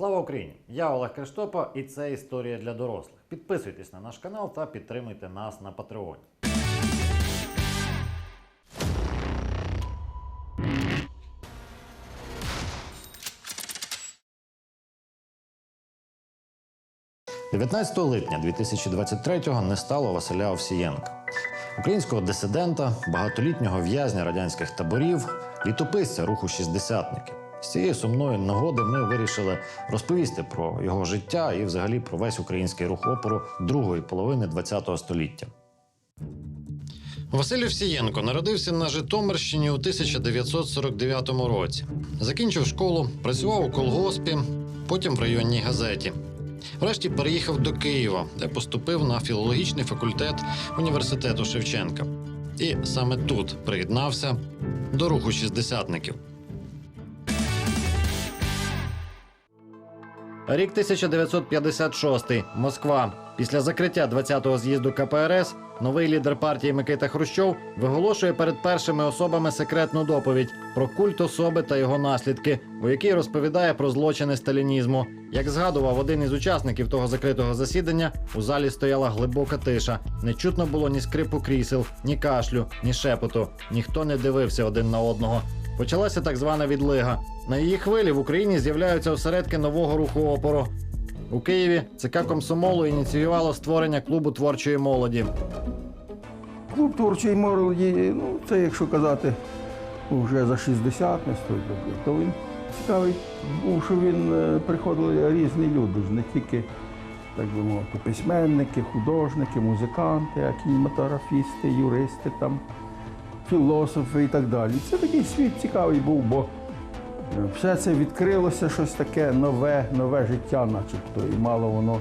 Слава Україні! Я Олег Криштопа, і це історія для дорослих. Підписуйтесь на наш канал та підтримуйте нас на Патреоні. – 19 липня 2023-го не стало Василя Овсієнка, українського дисидента, багатолітнього в'язня радянських таборів, літописця руху шістдесятників. З цієї сумної нагоди ми вирішили розповісти про його життя і взагалі про весь український рух опору другої половини ХХ століття. Василь Овсієнко народився на Житомирщині у 1949 році. Закінчив школу, працював у колгоспі, потім в районній газеті. Врешті переїхав до Києва, де поступив на філологічний факультет університету Шевченка. І саме тут приєднався до руху шістдесятників. Рік 1956. Москва. Після закриття 20-го з'їзду КПРС новий лідер партії Микита Хрущов виголошує перед першими особами секретну доповідь про культ особи та його наслідки, у якій розповідає про злочини сталінізму. Як згадував один із учасників того закритого засідання, у залі стояла глибока тиша. Не чутно було ні скрипу крісел, ні кашлю, ні шепоту. Ніхто не дивився один на одного. Почалася так звана відлига. На її хвилі в Україні з'являються осередки нового руху опору. У Києві ЦК Комсомолу ініціювало створення клубу творчої молоді. Клуб творчої молоді, ну це якщо казати вже за 60 не стоїть, то він цікавий був, що він е, приходили різні люди, не тільки, так би мовити, письменники, художники, музиканти, а кінематографісти, юристи, там, філософи і так далі. Це такий світ цікавий був, бо все це відкрилося щось таке нове, нове життя, начебто, і мало воно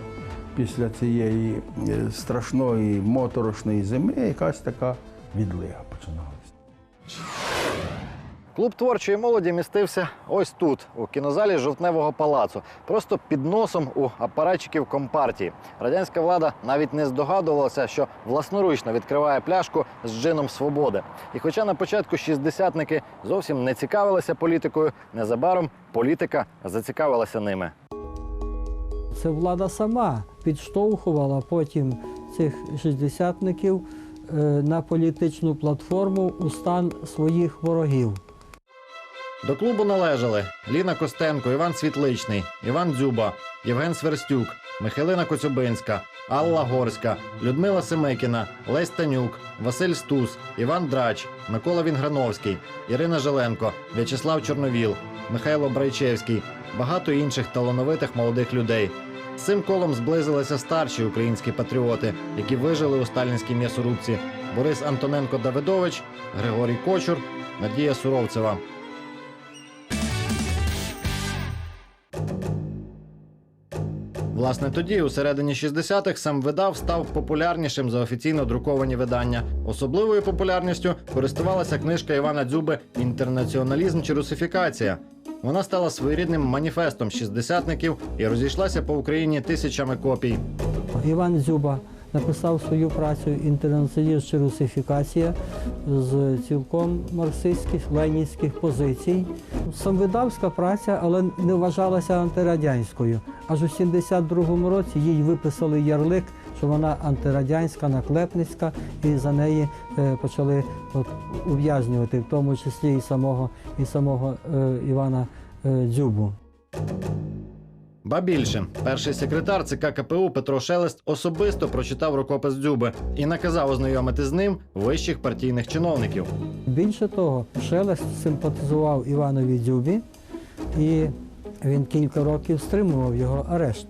після цієї е, страшної моторошної зими якась така відлига починалася. Клуб творчої молоді містився ось тут, у кінозалі Жовтневого палацу, просто під носом у апаратчиків компартії. Радянська влада навіть не здогадувалася, що власноручно відкриває пляшку з джином свободи. І хоча на початку шістдесятники зовсім не цікавилися політикою, незабаром політика зацікавилася ними. Це влада сама підштовхувала потім цих шістдесятників е, на політичну платформу у стан своїх ворогів. До клубу належали Ліна Костенко, Іван Світличний, Іван Дзюба, Євген Сверстюк, Михайлина Коцюбинська, Алла Горська, Людмила Семикіна, Лесь Танюк, Василь Стус, Іван Драч, Микола Вінграновський, Ірина Желенко, В'ячеслав Чорновіл, Михайло Брайчевський, багато інших талановитих молодих людей. З цим колом зблизилися старші українські патріоти, які вижили у сталінській м'ясорубці Борис Антоненко Давидович, Григорій Кочур, Надія Суровцева. Власне, тоді, у середині 60-х, сам видав став популярнішим за офіційно друковані видання. Особливою популярністю користувалася книжка Івана Дзюби Інтернаціоналізм чи русифікація. Вона стала своєрідним маніфестом шістдесятників і розійшлася по Україні тисячами копій. Іван Дзюба написав свою працю «Інтернаціоналізм русифікація з цілком марксистських ленінських позицій. Самвидавська праця, але не вважалася антирадянською. Аж у 72-му році їй виписали ярлик, що вона антирадянська, наклепницька, і за неї е, почали от, ув'язнювати, в тому числі і самого, і самого е, Івана е, Дзюбу. Ба більше, перший секретар ЦК КПУ Петро Шелест особисто прочитав рукопис Дзюби і наказав ознайомити з ним вищих партійних чиновників. Більше того, Шелест симпатизував Іванові Дзюбі, і він кілька років стримував його арешт.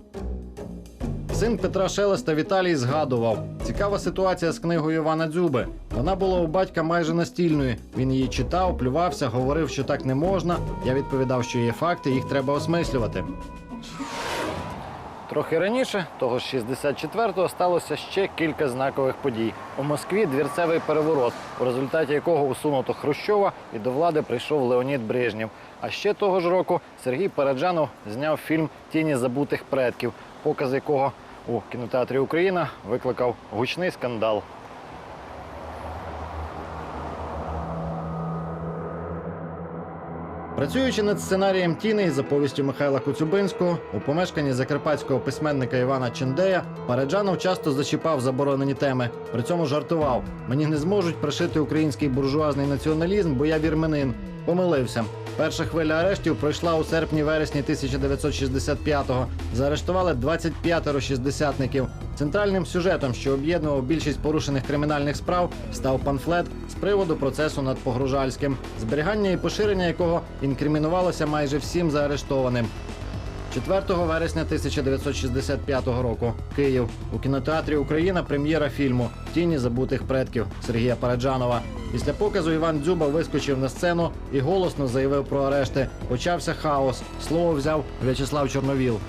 Син Петра Шелеста Віталій згадував: цікава ситуація з книгою Івана Дзюби. Вона була у батька майже настільною. Він її читав, плювався, говорив, що так не можна. Я відповідав, що є факти, їх треба осмислювати. Трохи раніше, того ж 64-го, сталося ще кілька знакових подій. У Москві двірцевий переворот, у результаті якого усунуто Хрущова і до влади прийшов Леонід Брижнєв. А ще того ж року Сергій Параджанов зняв фільм Тіні забутих предків, показ якого у кінотеатрі Україна викликав гучний скандал. Працюючи над сценарієм Тіни за повістю Михайла Коцюбинського, у помешканні закарпатського письменника Івана Чендея Параджанов часто зачіпав заборонені теми. При цьому жартував: мені не зможуть пришити український буржуазний націоналізм, бо я вірменин. Помилився. Перша хвиля арештів пройшла у серпні-вересні 1965-го. Заарештували 25 шістдесятників. Центральним сюжетом, що об'єднував більшість порушених кримінальних справ, став памфлет з приводу процесу над Погружальським, зберігання і поширення якого інкримінувалося майже всім заарештованим. 4 вересня 1965 року Київ у кінотеатрі Україна прем'єра фільму Тіні забутих предків Сергія Параджанова. Після показу Іван Дзюба вискочив на сцену і голосно заявив про арешти. Почався хаос. Слово взяв В'ячеслав Чорновіл.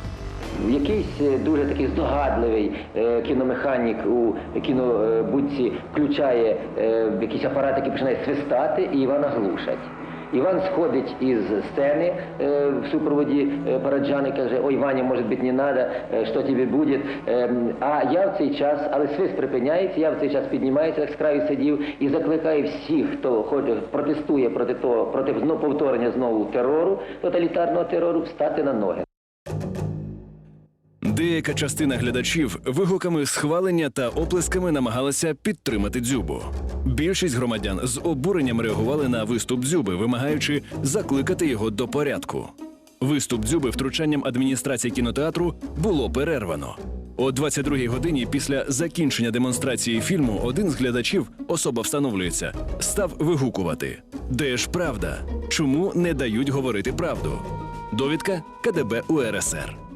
Якийсь е, дуже такий здогадливий е, кіномеханік у кінобудці включає е, якийсь апарат, який починає свистати, і Івана глушать. Іван сходить із сцени е, в супроводі е, Параджани, каже, ой, Ваня, може бути, не е, що тобі буде. Е, а я в цей час, але свист припиняється, я в цей час піднімаюся, як з краю сидів, і закликаю всіх, хто хоче, протестує проти того, проти повторення знову терору, тоталітарного терору, встати на ноги. Деяка частина глядачів вигуками схвалення та оплесками намагалася підтримати дзюбу. Більшість громадян з обуренням реагували на виступ дзюби, вимагаючи закликати його до порядку. Виступ дзюби втручанням адміністрації кінотеатру було перервано. О 22-й годині після закінчення демонстрації фільму один з глядачів, особа встановлюється, став вигукувати: Де ж правда? Чому не дають говорити правду? Довідка КДБ УРСР.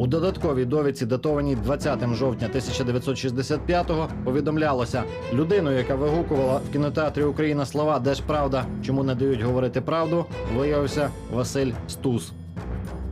У додатковій довідці, датованій 20 жовтня 1965-го, повідомлялося, людиною, яка вигукувала в кінотеатрі Україна слова «Де ж правда? Чому не дають говорити правду? виявився Василь Стус.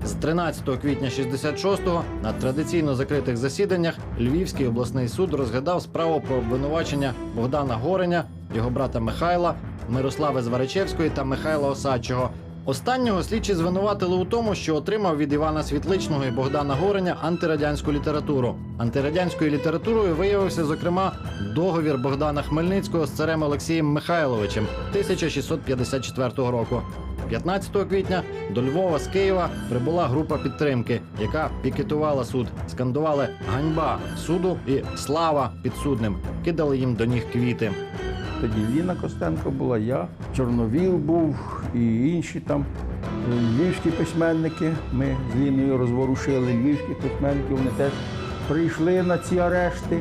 З 13 квітня 66-го на традиційно закритих засіданнях Львівський обласний суд розглядав справу про обвинувачення Богдана Гореня, його брата Михайла, Мирослави Зваричевської та Михайла Осадчого. Останнього слідчі звинуватили у тому, що отримав від Івана Світличного і Богдана Гореня антирадянську літературу. Антирадянською літературою виявився, зокрема, договір Богдана Хмельницького з царем Олексієм Михайловичем 1654 року. 15 квітня до Львова з Києва прибула група підтримки, яка пікетувала суд. Скандували ганьба суду і слава підсудним. Кидали їм до ніг квіти. Тоді Ліна Костенко була, я, Чорновіл був і інші там львівські письменники. Ми з Ліною розворушили львівських письменників, вони теж прийшли на ці арешти.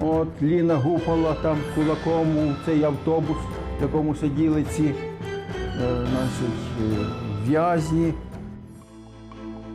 От Ліна гупала там кулаком у цей автобус, в якому сиділи ці е, значить, е, в'язні.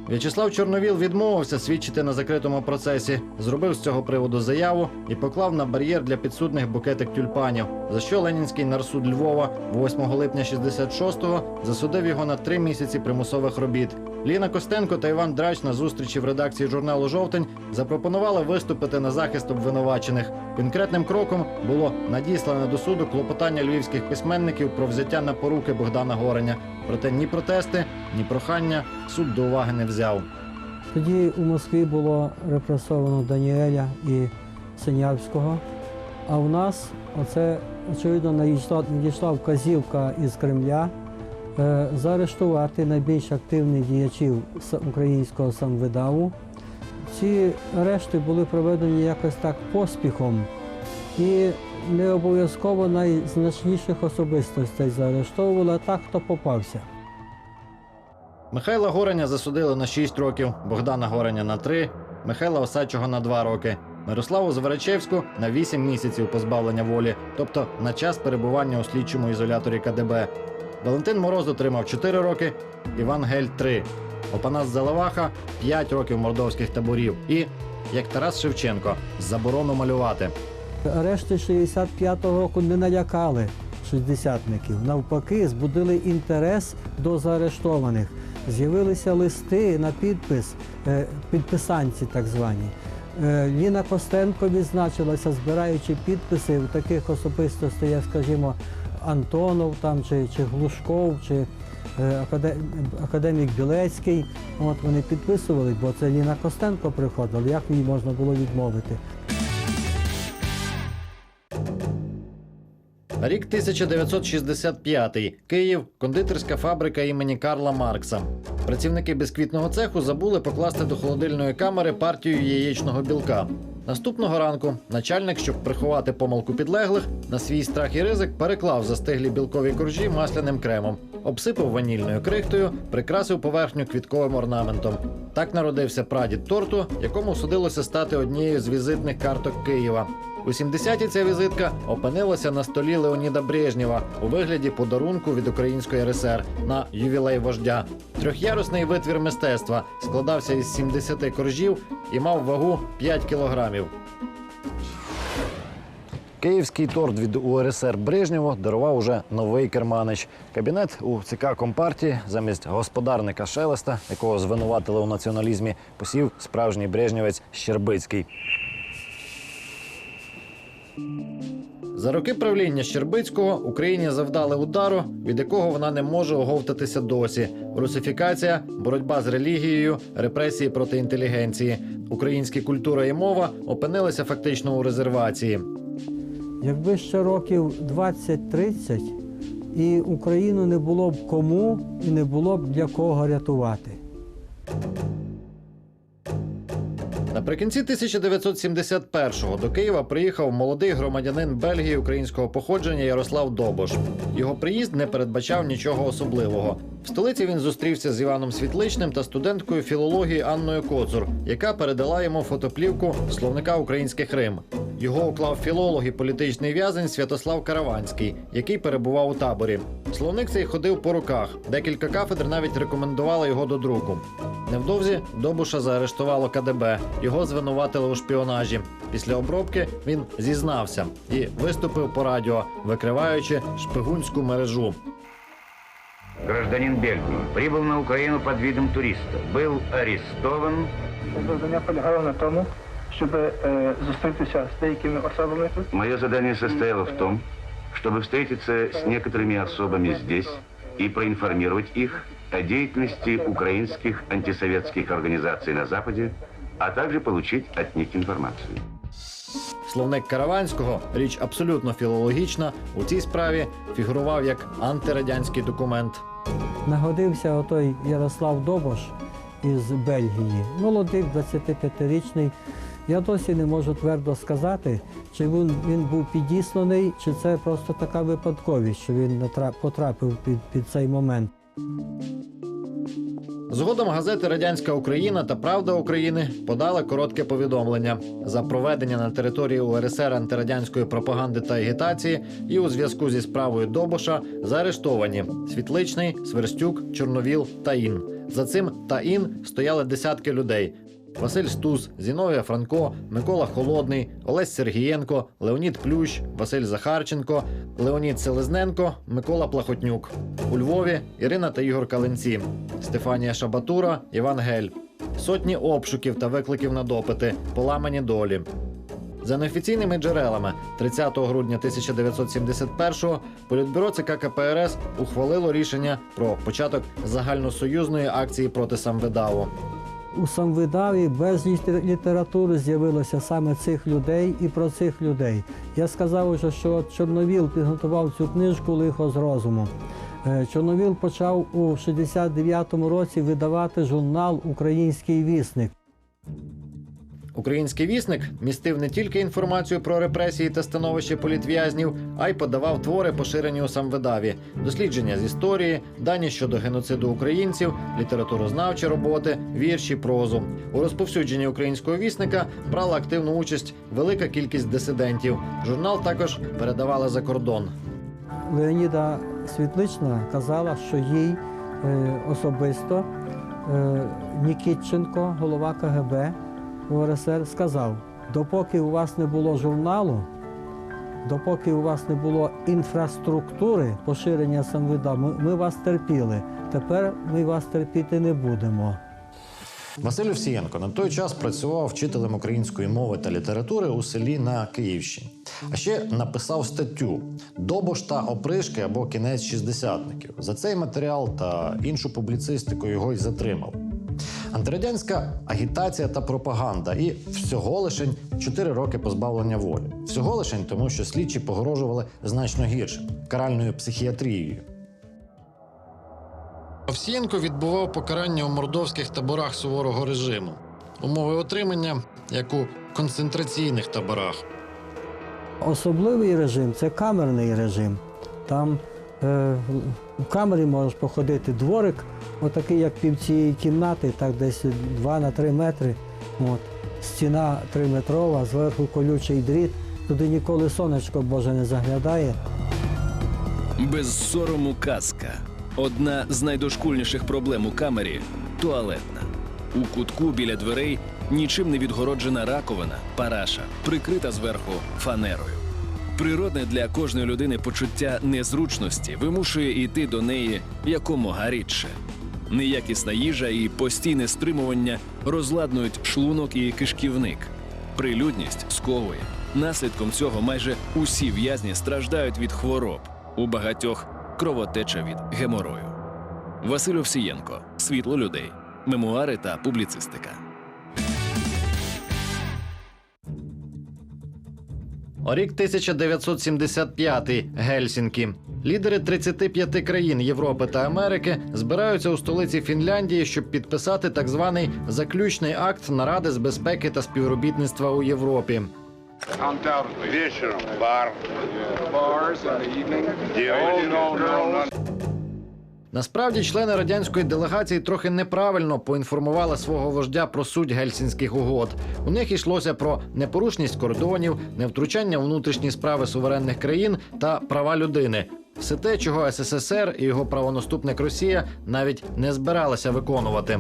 В'ячеслав Чорновіл відмовився свідчити на закритому процесі, зробив з цього приводу заяву і поклав на бар'єр для підсудних букетик тюльпанів, за що Ленінський нарсуд Львова 8 липня 66-го засудив його на три місяці примусових робіт. Ліна Костенко та Іван Драч на зустрічі в редакції журналу Жовтень запропонували виступити на захист обвинувачених. Конкретним кроком було надіслане до суду клопотання львівських письменників про взяття на поруки Богдана Гореня. Проте ні протести, ні прохання суд до уваги не взяв. Тоді у Москві було репресовано Даніеля і Синявського. А у нас оце очевидно надійшла, надійшла вказівка із Кремля е, заарештувати найбільш активних діячів українського самвидаву. Ці арешти були проведені якось так поспіхом, і не обов'язково найзначніших особистостей заарештовували, так, хто попався. Михайла Гореня засудили на 6 років, Богдана Гореня на 3, Михайла Осадчого на 2 роки, Мирославу Зверечевську на 8 місяців позбавлення волі, тобто на час перебування у слідчому ізоляторі КДБ. Валентин Мороз отримав 4 роки, Іван Гель 3, Опанас Заливаха 5 років мордовських таборів і, як Тарас Шевченко, заборону малювати. Арешти 65-го року не налякали шістдесятників. Навпаки, збудили інтерес до заарештованих. З'явилися листи на підпис, е, підписанці так звані. Е, Ліна Костенко відзначилася, збираючи підписи у таких особистостей, як, скажімо, Антонов там, чи, чи Глушков, чи е, академік Білецький. От вони підписували, бо це Ліна Костенко приходила, як їй можна було відмовити. Рік 1965. Київ, кондитерська фабрика імені Карла Маркса. Працівники бісквітного цеху забули покласти до холодильної камери партію яєчного білка. Наступного ранку начальник, щоб приховати помилку підлеглих, на свій страх і ризик переклав застиглі білкові коржі масляним кремом, обсипав ванільною крихтою, прикрасив поверхню квітковим орнаментом. Так народився прадід торту, якому судилося стати однією з візитних карток Києва. У 70-ті ця візитка опинилася на столі Леоніда Брежнєва у вигляді подарунку від Української РСР на ювілей вождя. Трьохярусний витвір мистецтва складався із 70 коржів і мав вагу 5 кілограмів. Київський торт від УРСР Брежнєва дарував уже новий керманич. Кабінет у ЦК Компартії замість господарника Шелеста, якого звинуватили у націоналізмі, посів справжній брежнєвець Щербицький. За роки правління Щербицького Україні завдали удару, від якого вона не може оговтатися досі: русифікація, боротьба з релігією, репресії проти інтелігенції. Українська культура і мова опинилися фактично у резервації. Якби ще років 20-30 і Україну не було б кому і не було б для кого рятувати. Наприкінці 1971-го до Києва приїхав молодий громадянин Бельгії українського походження Ярослав Добош. Його приїзд не передбачав нічого особливого. В столиці він зустрівся з Іваном Світличним та студенткою філології Анною Коцур, яка передала йому фотоплівку словника українських Рим. Його уклав філолог і політичний в'язень Святослав Караванський, який перебував у таборі. Словник цей ходив по руках. Декілька кафедр навіть рекомендували його до друку. Невдовзі Добуша заарештувало КДБ. Його звинуватили у шпіонажі. Після обробки він зізнався і виступив по радіо, викриваючи шпигунську мережу. Гражданин Бельгии прибыл на Украину под видом туриста. Был арестован. Завдання полягало на тому, щоб зустрітися з деякими особами тут. Мое задание состояло в том, чтобы встретиться с некоторыми особами здесь и проинформировать их о деятельности украинских антисоветских организаций на Западе, а также получить от них информацию. Словник Караванського, річ абсолютно філологічна, у цій справі фігурував як антирадянський документ. Нагодився отой Ярослав Добош із Бельгії, молодий, 25-річний. Я досі не можу твердо сказати, чи він, він був підісланий, чи це просто така випадковість, що він потрапив під, під цей момент. Згодом газети Радянська Україна та Правда України подали коротке повідомлення за проведення на території УРСР антирадянської пропаганди та агітації і у зв'язку зі справою Добоша заарештовані Світличний, Сверстюк, Чорновіл та Ін. За цим та Ін стояли десятки людей. Василь Стус, Зіновія Франко, Микола Холодний, Олесь Сергієнко, Леонід Плющ, Василь Захарченко, Леонід Селезненко, Микола Плахотнюк. У Львові Ірина та Ігор Каленці, Стефанія Шабатура, Іван Гель. Сотні обшуків та викликів на допити, поламані долі. За неофіційними джерелами, 30 грудня 1971-го політбюро ЦК КПРС ухвалило рішення про початок загальносоюзної акції проти самвидаву. У самвидаві без літератури з'явилося саме цих людей і про цих людей. Я сказав уже, що Чорновіл підготував цю книжку Лихо з розуму. Е, Чорновіл почав у 69-му році видавати журнал Український вісник. Український вісник містив не тільки інформацію про репресії та становище політв'язнів, а й подавав твори, поширені у самвидаві, дослідження з історії, дані щодо геноциду українців, літературознавчі роботи, вірші, прозу. У розповсюдженні українського вісника брала активну участь велика кількість дисидентів. Журнал також передавали за кордон. Леоніда Світлична казала, що їй е, особисто е, Нікітченко, голова КГБ УРСР, сказав: допоки у вас не було журналу, допоки у вас не було інфраструктури поширення самвида, ми вас терпіли. Тепер ми вас терпіти не будемо. Василь Овсієнко на той час працював вчителем української мови та літератури у селі на Київщині. А ще написав статтю Добош та опришки або кінець шістдесятників. За цей матеріал та іншу публіцистику його й затримав. Антирадянська агітація та пропаганда і всього лишень 4 роки позбавлення волі. Всього лишень тому, що слідчі погрожували значно гірше каральною психіатрією. Овсієнко відбував покарання у мордовських таборах суворого режиму. Умови отримання, як у концентраційних таборах. Особливий режим це камерний режим. Там в камері можеш походити дворик, отакий, як пів цієї кімнати, так десь 2 на 3 метри. От. Стіна 3 метрова, зверху колючий дріт. Туди ніколи сонечко Боже не заглядає. Без сорому казка. Одна з найдошкульніших проблем у камері туалетна. У кутку біля дверей нічим не відгороджена раковина, параша, прикрита зверху фанерою. Природне для кожної людини почуття незручності вимушує йти до неї якомога рідше. Неякісна їжа і постійне стримування розладнують шлунок і кишківник. Прилюдність сковує. Наслідком цього майже усі в'язні страждають від хвороб. У багатьох кровотеча від геморою. Василь Овсієнко, світло людей, мемуари та публіцистика. Рік 1975 Гельсінкі. Лідери 35 країн Європи та Америки збираються у столиці Фінляндії, щоб підписати так званий заключний акт наради з безпеки та співробітництва у Європі. Вечером бар. Насправді, члени радянської делегації трохи неправильно поінформували свого вождя про суть гельсінських угод. У них йшлося про непорушність кордонів, невтручання у внутрішні справи суверенних країн та права людини. Все те, чого СССР і його правонаступник Росія навіть не збиралися виконувати.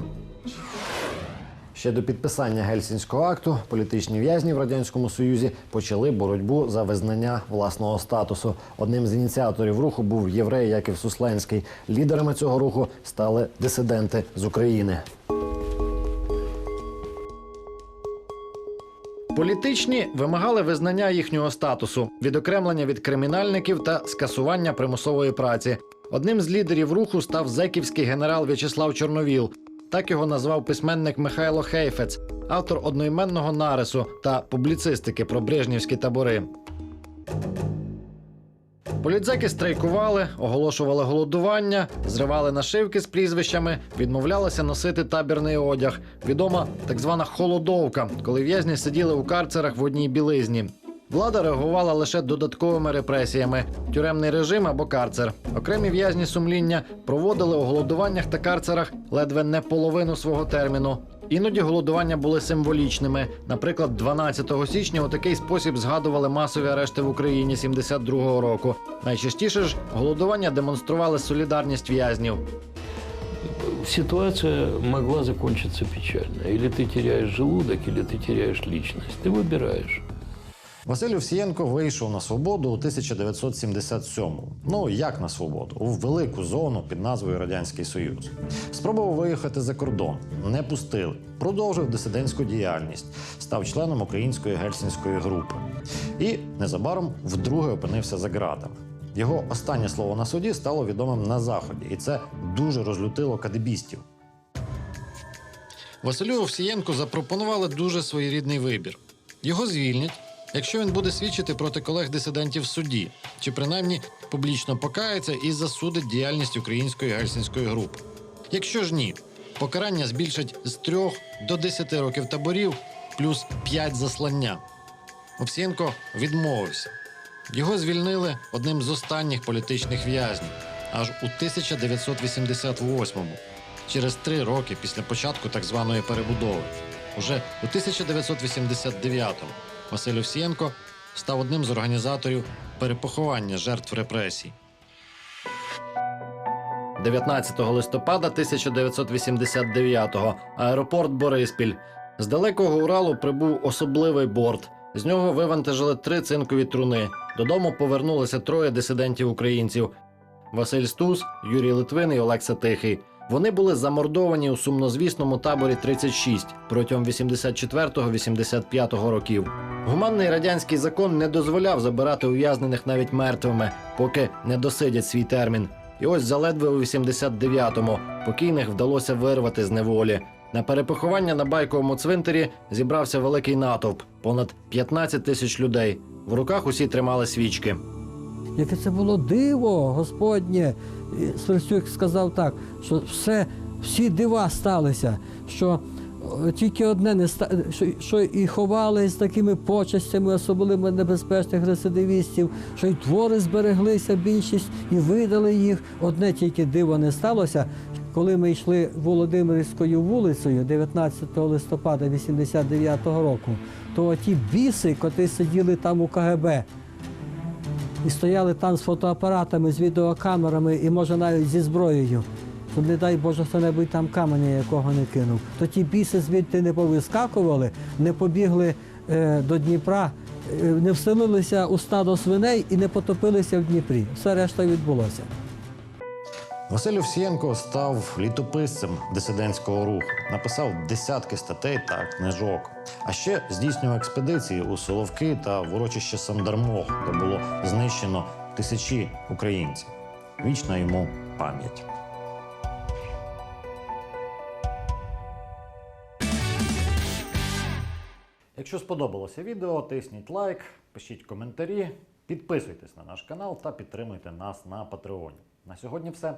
Ще до підписання гельсінського акту політичні в'язні в радянському союзі почали боротьбу за визнання власного статусу. Одним з ініціаторів руху був єврей Яків Сусленський. Лідерами цього руху стали дисиденти з України. Політичні вимагали визнання їхнього статусу, відокремлення від кримінальників та скасування примусової праці. Одним з лідерів руху став зеківський генерал В'ячеслав Чорновіл. Так його назвав письменник Михайло Хейфець, автор одноіменного нарису та публіцистики про брежнівські табори. Політзеки страйкували, оголошували голодування, зривали нашивки з прізвищами, відмовлялися носити табірний одяг. Відома так звана холодовка, коли в'язні сиділи у карцерах в одній білизні. Влада реагувала лише додатковими репресіями: тюремний режим або карцер. Окремі в'язні сумління проводили у голодуваннях та карцерах ледве не половину свого терміну. Іноді голодування були символічними. Наприклад, 12 січня у такий спосіб згадували масові арешти в Україні 72-го року. Найчастіше ж голодування демонстрували солідарність в'язнів. ситуация могла закончиться печально. Или ты теряешь желудок, или ты теряешь личность. Ты выбираешь. Василь Овсієнко вийшов на свободу у 1977-му. Ну як на свободу? У велику зону під назвою Радянський Союз. Спробував виїхати за кордон, не пустили. Продовжив дисидентську діяльність, став членом української гельсінської групи. І незабаром вдруге опинився за ґратами. Його останнє слово на суді стало відомим на заході, і це дуже розлютило кадебістів. Василю Овсієнку запропонували дуже своєрідний вибір. Його звільнять, якщо він буде свідчити проти колег-дисидентів в суді, чи принаймні публічно покається і засудить діяльність української гельсінської групи. Якщо ж ні, покарання збільшать з 3 до 10 років таборів плюс 5 заслання. Овсієнко відмовився. Його звільнили одним з останніх політичних в'язнів аж у 1988-му, через три роки після початку так званої перебудови. Уже у 1989-му Василь Овсієнко став одним з організаторів перепоховання жертв репресій. 19 листопада 1989-го аеропорт Бориспіль. З далекого Уралу прибув особливий борт. З нього вивантажили три цинкові труни. Додому повернулися троє дисидентів українців: Василь Стус, Юрій Литвин і Олекса Тихий. Вони були замордовані у сумнозвісному таборі 36 протягом 84-85 років. Гуманний радянський закон не дозволяв забирати ув'язнених навіть мертвими, поки не досидять свій термін. І ось заледве у 89-му покійних вдалося вирвати з неволі. На перепоховання на байковому цвинтарі зібрався великий натовп понад 15 тисяч людей. В руках усі тримали свічки. Яке це було диво, Господнє. Сверстюк сказав так, що все, всі дива сталися, що е, тільки одне не ста... що, що і ховали з такими почестями, особливо небезпечних рецидивістів, що й твори збереглися більшість і видали їх. Одне тільки диво не сталося. Коли ми йшли Володимирською вулицею 19 листопада 89-го року, то ті біси, котрі сиділи там у КГБ, і стояли там з фотоапаратами, з відеокамерами і, може, навіть зі зброєю. То не дай Боже, хто-небудь там каменя якого не кинув. То ті біси звідти не повискакували, не побігли е, до Дніпра, е, не вселилися у стадо свиней і не потопилися в Дніпрі. Все решта відбулося. Василь Овсієнко став літописцем дисидентського руху, написав десятки статей та книжок. А ще здійснював експедиції у Соловки та в урочище Сандармох, де було знищено тисячі українців. Вічна йому пам'ять. Якщо сподобалося відео, тисніть лайк, пишіть коментарі, підписуйтесь на наш канал та підтримуйте нас на Патреоні. На сьогодні все.